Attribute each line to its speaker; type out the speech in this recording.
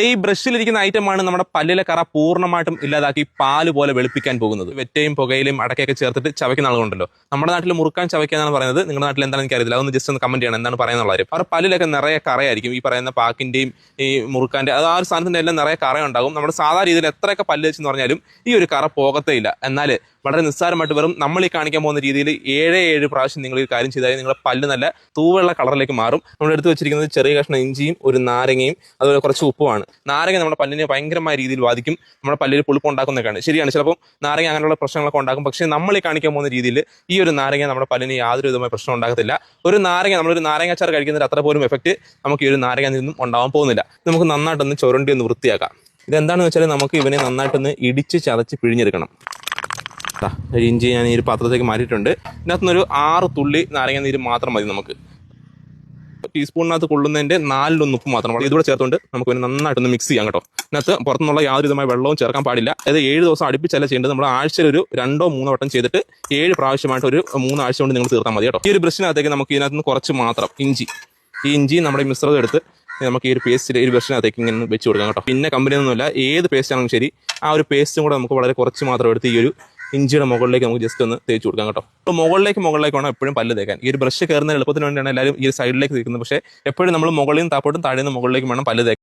Speaker 1: ഈ ബ്രഷിലിരിക്കുന്ന ഐറ്റമാണ് നമ്മുടെ പല്ലിലെ കറ പൂർണമായിട്ടും ഇല്ലാതാക്കി പാൽ പോലെ വെളുപ്പിക്കാൻ പോകുന്നത്. വെറ്റയും പുകയിലും അടക്കയൊക്കെ ചേർത്തിട്ട് ചവയ്ക്കുന്ന ആളുകളുണ്ടല്ലോ. നമ്മുടെ നാട്ടിൽ മുറുക്കാൻ ചവയ്ക്കുക എന്നാണ് പറയുന്നത്. നിങ്ങളുടെ നാട്ടിൽ എന്താണെന്ന് എനിക്കറിയില്ല അതൊന്ന് ജസ്റ്റ് ഒന്ന് കമന്റ് ചെയ്യണം. എന്താണ് പറയുന്ന കാര്യം അവരുടെ പല്ലിലൊക്കെ നിറയെ കറയായിരിക്കും. ഈ പറയുന്ന പാക്കിന്റെയും ഈ മുറുക്കാന്റെ അത് ആ ഒരു സാധനത്തിന്റെ എല്ലാം നിറയെ കറയുണ്ടാകും. നമ്മുടെ സാധാരണ രീതിയിൽ എത്രയൊക്കെ പല്ല് വെച്ചെന്ന് പറഞ്ഞാലും ഈ ഒരു കറ പോകത്തേ ഇല്ല എന്നാൽ വളരെ നിസ്സാരമായിട്ട് വെറും നമ്മൾ ഈ കാണിക്കാൻ പോകുന്ന രീതിയിൽ ഏഴ് ഏഴ് പ്രാവശ്യം നിങ്ങൾ ഈ കാര്യം ചെയ്താൽ നിങ്ങളുടെ പല്ല് നല്ല തൂവെള്ള കളറിലേക്ക് മാറും. നമ്മൾ എടുത്തു വെച്ചിരിക്കുന്നത് ചെറിയ കഷ്ണം ഇഞ്ചിയും ഒരു നാരങ്ങയും അതുപോലെ കുറച്ച് ഉപ്പുമാണ്. നാരങ്ങ നമ്മുടെ പല്ലിനെ ഭയങ്കരമായ രീതിയിൽ ബാധിക്കും. നമ്മുടെ പല്ലിൽ പുളിപ്പ് ഉണ്ടാക്കുന്നതൊക്കെയാണ്. ശരിയാണ്. ചിലപ്പോൾ നാരങ്ങ അങ്ങനെയുള്ള പ്രശ്നങ്ങളൊക്കെ ഉണ്ടാക്കും. പക്ഷേ നമ്മൾ ഈ കാണിക്കാൻ പോകുന്ന രീതിയിൽ ഈ ഒരു നാരങ്ങ നമ്മുടെ പല്ലിന് യാതൊരു വിധമായ പ്രശ്നം ഉണ്ടാകത്തില്ല. ഒരു നാരങ്ങ നമ്മളൊരു നാരങ്ങ അച്ചാർ കഴിക്കുന്നതിൽ അത്ര പോലും എഫക്റ്റ് നമുക്ക് ഈ ഒരു നാരങ്ങ നിന്നും ഉണ്ടാവാൻ പോകുന്നില്ല. നമുക്ക് നന്നായിട്ടൊന്ന് ചുരണ്ടി ഒന്ന് വൃത്തിയാക്കാം. ഇതെന്താണെന്ന് വെച്ചാൽ നമുക്ക് ഇവനെ നന്നായിട്ടൊന്ന് ഇടിച്ച് ചതച്ച് പിഴിഞ്ഞെടുക്കണം. ഒരു ഇഞ്ചി ഞാൻ ഈ ഒരു പാത്രത്തേക്ക് മാറ്റിയിട്ടുണ്ട്. ഇതിനകത്തുനിന്ന് ഒരു ആറ് തുള്ളി നാരങ്ങ നീര് മാത്രം മതി നമുക്ക്. ടീസ്പൂണിനകത്ത് കൊള്ളുന്നതിന്റെ നാലിലൊന്ന് ഉപ്പ് മാത്രം ഇതുകൂടെ ചേർത്തുകൊണ്ട് നമുക്ക് പിന്നെ നന്നായിട്ടൊന്ന് മിക്സ് ചെയ്യാം കേട്ടോ. ഇതിനകത്ത് പുറത്തുനിന്നുള്ള യാതൊരു വെള്ളവും ചേർക്കാൻ പാടില്ല. അതായത് ഏഴ് ദിവസം അടുപ്പിച്ചല്ല ചെയ്യേണ്ടത്. നമ്മൾ ആഴ്ചയിൽ ഒരു രണ്ടോ മൂന്നോ വട്ടം ചെയ്തിട്ട് ഏഴ് പ്രാവശ്യമായിട്ട് ഒരു മൂന്നാഴ്ച കൊണ്ട് നിങ്ങൾ തീർത്താൽ മതി കേട്ടോ. ഈ ഒരു ബ്രഷിനകത്തേക്ക് നമുക്ക് ഇതിനകത്ത് നിന്ന് കുറച്ച് മാത്രം ഇഞ്ചി. ഈ ഇഞ്ചി നമ്മുടെ മിശ്രിതം എടുത്ത് നമുക്ക് ഈ ഒരു പേസ്റ്റിൽ ഈ ഒരു ബ്രഷിനകത്തേക്ക് ഇങ്ങനെ വെച്ച് കൊടുക്കാം കേട്ടോ. പിന്നെ കമ്പനിയൊന്നുമില്ല ഏത് പേസ്റ്റ് ആണെങ്കിലും ശരി ആ ഒരു പേസ്റ്റും കൂടെ നമുക്ക് വളരെ കുറച്ച് മാത്രം എടുത്ത് ഈ ഒരു ഇഞ്ചിയുടെ മുകളിലേക്ക് നമുക്ക് ജസ്റ്റ് ഒന്ന് തേച്ച് കൊടുക്കാം കേട്ടോ. അപ്പോൾ മുകളിലേക്ക് മുകളിലേക്ക് വേണം എപ്പോഴും പല്ല് തേക്കാൻ. ഈ ഒരു ബ്രഷ് കയറുന്ന എളുപ്പത്തിന് വേണ്ടിയാണ് എല്ലാവരും ഈ സൈഡിലേക്ക് തേക്കുന്നത്. പക്ഷേ എപ്പോഴും നമ്മൾ മുകളിൽ നിന്ന് താപ്പോട്ടും താഴെ നിന്ന് മുകളിലേക്ക് വേണം പല്ല് തേക്കാൻ